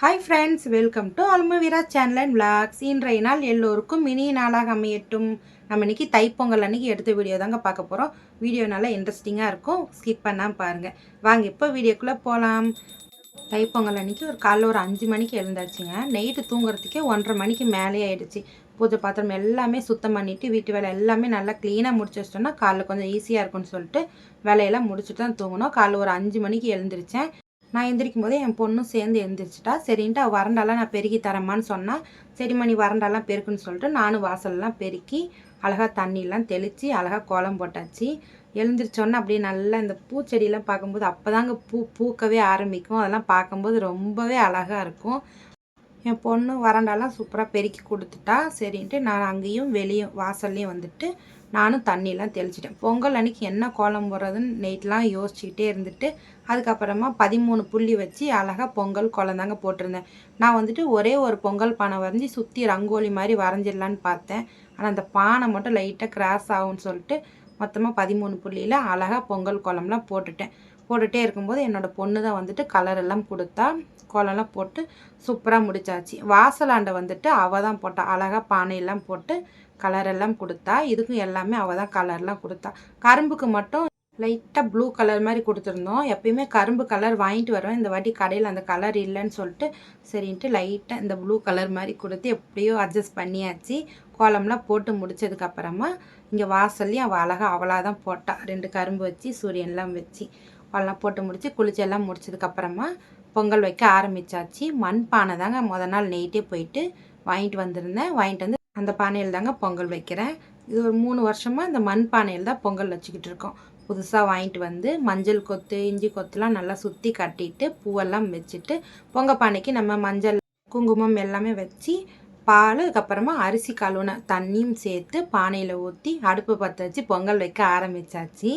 Hi friends welcome to அல்மவீரா channel and vlogs இன்றைய நாள் எல்லோருக்கும் இனிய நாளாக அமையட்டும். நம்ம இன்றைக்கி தைப்பொங்கல் அன்னைக்கு எடுத்த வீடியோ தாங்க பார்க்க போகிறோம் வீடியோ நல்லா இன்ட்ரெஸ்டிங்காக இருக்கும். ஸ்கிப் பண்ணாமல் பாருங்கள் வாங்க இப்போ வீடியோக்குள்ளே போகலாம் தைப்பொங்கல் அன்னைக்கு ஒரு காலைல ஒரு அஞ்சு மணிக்கு எழுந்தாச்சுங்க. நைட்டு தூங்குறதுக்கே ஒன்றரை மணிக்கு மேலே ஆயிடுச்சு. பூஜை பாத்திரம் எல்லாமே சுத்தம் பண்ணிவிட்டு வீட்டு வேலை எல்லாமே நல்லா க்ளீனாக முடிச்சு வச்சிட்டோம்னா காலைல கொஞ்சம் ஈஸியாக இருக்கும்னு சொல்லிட்டு வேலையெல்லாம் முடிச்சுட்டு தான் தூங்கணும். காலைல ஒரு அஞ்சு மணிக்கு எழுந்திரிச்சேன். நான் எந்திரிக்கும் போது என் பொண்ணும் சேர்ந்து எந்திரிச்சிட்டா. சரின்ட்டு அவள் வறண்டாலாம் நான் பெருக்கி தரமான்னு சொன்னால் சரிம்மா நீ வறண்டாலாம் பெருக்குன்னு சொல்லிட்டு நானும் வாசல்லாம் பெருக்கி அழகாக தண்ணியெல்லாம் தெளித்து அழகாக கோலம் போட்டாச்சு. எழுந்திரிச்சோன்னே அப்படியே நல்லா இந்த பூச்செடியெல்லாம் பார்க்கும்போது அப்போ தாங்க பூ பூக்கவே ஆரம்பிக்கும். அதெல்லாம் பார்க்கும்போது ரொம்பவே அழகாக இருக்கும். என் பொண்ணு வறண்டாலாம் சூப்பராக பெருக்கி கொடுத்துட்டா. சரின்ட்டு நான் அங்கேயும் வெளியும் வாசல்லையும் வந்துட்டு நானும் தண்ணியெலாம் தெளிச்சிட்டேன். பொங்கல் அன்றைக்கி என்ன கோலம் போடுறதுன்னு நைட்லாம் யோசிச்சுக்கிட்டே இருந்துட்டு அதுக்கப்புறமா பதிமூணு புள்ளி வச்சு அழகாக பொங்கல் கோலம் தாங்க போட்டிருந்தேன். நான் வந்துட்டு ஒரே ஒரு பொங்கல் பானை வரைஞ்சி சுற்றி ரங்கோலி மாதிரி வரைஞ்சிடலான்னு பார்த்தேன். ஆனால் அந்த பானை மட்டும் லைட்டாக கிராஸ் ஆகும்னு சொல்லிட்டு மொத்தமாக பதிமூணு புள்ளியில் அழகாக பொங்கல் கோலம்லாம் போட்டுட்டேன். போட்டுகிட்டே இருக்கும்போது என்னோடய பொண்ணு தான் வந்துட்டு கலர் எல்லாம் கொடுத்தா கோலம்லாம் போட்டு சூப்பராக முடிச்சாச்சு. வாசலாண்டை வந்துட்டு அவள் தான் போட்டா. அழகாக பானையெல்லாம் போட்டு கலர் எல்லாம் கொடுத்தா இதுக்கும் எல்லாமே அவள் தான் கலர்லாம் கொடுத்தா. கரும்புக்கு மட்டும் லைட்டாக ப்ளூ கலர் மாதிரி கொடுத்துருந்தோம். எப்பயுமே கரும்பு கலர் வாங்கிட்டு வருவேன். இந்த வாட்டி கடையில் அந்த கலர் இல்லைன்னு சொல்லிட்டு சரின்ட்டு லைட்டாக இந்த ப்ளூ கலர் மாதிரி கொடுத்து எப்படியோ அட்ஜஸ்ட் பண்ணியாச்சு. கோலம்லாம் போட்டு முடிச்சதுக்கப்புறமா இங்கே வாசல்லையும் அவள் அழகாக அவளாக தான் போட்டாள் ரெண்டு கரும்பு வச்சு சூரியன்லாம் வச்சு அவெல்லாம் போட்டு முடித்து குளிச்செல்லாம் முடித்ததுக்கப்புறமா முடிச்சதுக்கப்புறமா பொங்கல் வைக்க ஆரம்பித்தாச்சு மண் பானை தாங்க முத நாள் நைட்டே போயிட்டு வாங்கிட்டு வந்திருந்தேன். வாங்கிட்டு வந்து அந்த பானையில் தாங்க பொங்கல் வைக்கிறேன். இது ஒரு மூணு வருஷமாக இந்த மண் பானையில் தான் பொங்கல் வச்சுக்கிட்டு இருக்கோம். புதுசாக வாங்கிட்டு வந்து மஞ்சள் கொத்து இஞ்சி கொத்துலாம் நல்லா சுற்றி கட்டிட்டு பூவெல்லாம் வச்சுட்டு பொங்க பானைக்கு நம்ம மஞ்சள் குங்குமம் எல்லாமே வச்சு பால் அதுக்கப்புறமா அரிசி கழுவுன தண்ணியும் சேர்த்து பானையில் ஊற்றி அடுப்பு பற்ற வச்சு பொங்கல் வைக்க ஆரம்பித்தாச்சு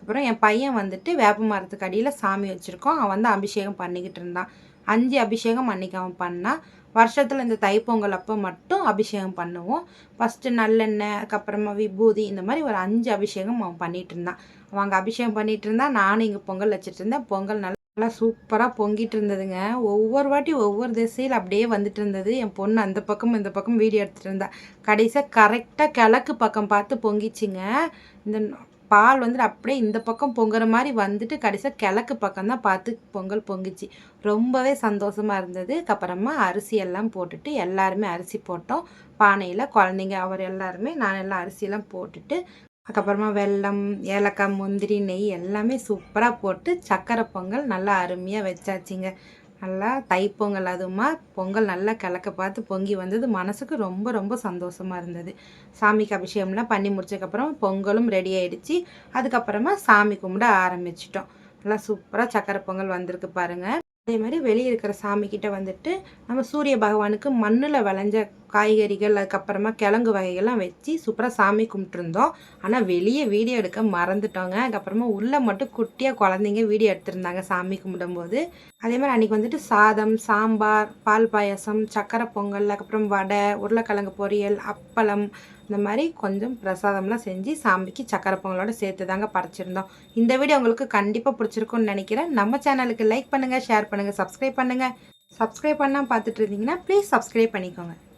அப்புறம் என் பையன் வந்துட்டு வேப்ப மரத்துக்கு அடியில் சாமி வச்சுருக்கோம் அவன் வந்து அபிஷேகம் பண்ணிக்கிட்டு இருந்தான். அஞ்சு அபிஷேகம் அன்றைக்கி அவன் பண்ணான் வருஷத்தில் இந்த தைப்பொங்கல் அப்போ மட்டும் அபிஷேகம் பண்ணுவோம். ஃபஸ்ட்டு நல்லெண்ணெய் அதுக்கப்புறமா விபூதி இந்த மாதிரி ஒரு அஞ்சு அபிஷேகம் அவன் பண்ணிகிட்டு இருந்தான். அவன் அங்கே அபிஷேகம் பண்ணிகிட்டு இருந்தான் நானும் இங்கே பொங்கல் வச்சுட்டு இருந்தேன். பொங்கல் நல்லா நல்லா சூப்பராக பொங்கிட்டு இருந்ததுங்க. ஒவ்வொரு வாட்டி ஒவ்வொரு திசையில் அப்படியே வந்துட்டு இருந்தது. என் பொண்ணு அந்த பக்கம் இந்த பக்கம் வீடியோ எடுத்துகிட்டு இருந்தா. கடைசியாக கரெக்டாக கிழக்கு பக்கம் பார்த்து பொங்கிச்சிங்க. இந்த பால் வந்துட்டு அப்படியே இந்த பக்கம் பொங்குற மாதிரி வந்துட்டு கடைசியாக கிழக்கு பக்கம் தான் பார்த்து பொங்கல் பொங்கிச்சு. ரொம்பவே சந்தோஷமாக இருந்தது. அப்புறமா அரிசி எல்லாம் போட்டுட்டு எல்லாருமே அரிசி போட்டோம். பானையில் குழந்தைங்க அவர் எல்லாருமே நான் எல்லாம் அரிசியெல்லாம் போட்டுட்டு அதுக்கப்புறமா வெல்லம் ஏலக்காய் முந்திரி நெய் எல்லாமே சூப்பராக போட்டு சக்கரை பொங்கல் நல்லா அருமையாக வச்சாச்சிங்க. நல்லா தைப்பொங்கல் அதுமா பொங்கல் நல்லா கிழக்க பார்த்து பொங்கி வந்தது. மனசுக்கு ரொம்ப ரொம்ப சந்தோஷமாக இருந்தது. சாமிக்கு அபிஷேகம்லாம் பண்ணி முடிச்சதுக்கப்புறம் பொங்கலும் ரெடி ஆகிடுச்சு அதுக்கப்புறமா சாமி கும்பிட ஆரம்பிச்சிட்டோம். நல்லா சூப்பராக சக்கரை பொங்கல் வந்திருக்கு பாருங்கள் அதே மாதிரி வெளியே இருக்கிற சாமிக்கிட்ட வந்துட்டு நம்ம சூரிய பகவானுக்கு மண்ணில் விளைஞ்ச காய்கறிகள் அதுக்கப்புறமா கிழங்கு வகைகள்லாம் வச்சு சூப்பராக சாமி கும்பிட்டுருந்தோம். ஆனால் வெளியே வீடியோ எடுக்க மறந்துட்டோங்க. அதுக்கப்புறமா உள்ளே மட்டும் குட்டியாக குழந்தைங்க வீடியோ எடுத்திருந்தாங்க சாமி கும்பிடும்போது. அதே மாதிரி அன்றைக்கி வந்துட்டு சாதம் சாம்பார் பால் பாயசம் சக்கரை பொங்கல் அதுக்கப்புறம் வடை உருளைக்கிழங்கு பொரியல் அப்பளம் இந்த மாதிரி கொஞ்சம் பிரசாதம்லாம் செஞ்சு சாமிக்கு சக்கரை பொங்கலோட சேர்த்து தாங்க படைச்சிருந்தோம். இந்த வீடியோ உங்களுக்கு கண்டிப்பாக பிடிச்சிருக்கும்னு நினைக்கிறேன். நம்ம சேனலுக்கு லைக் பண்ணுங்கள் ஷேர் பண்ணுங்கள் சப்ஸ்கிரைப் பண்ணுங்கள் சப்ஸ்கிரைப் பண்ணால் பார்த்துட்டு இருந்தீங்கன்னா ப்ளீஸ் சப்ஸ்கிரைப் பண்ணிக்கோங்க.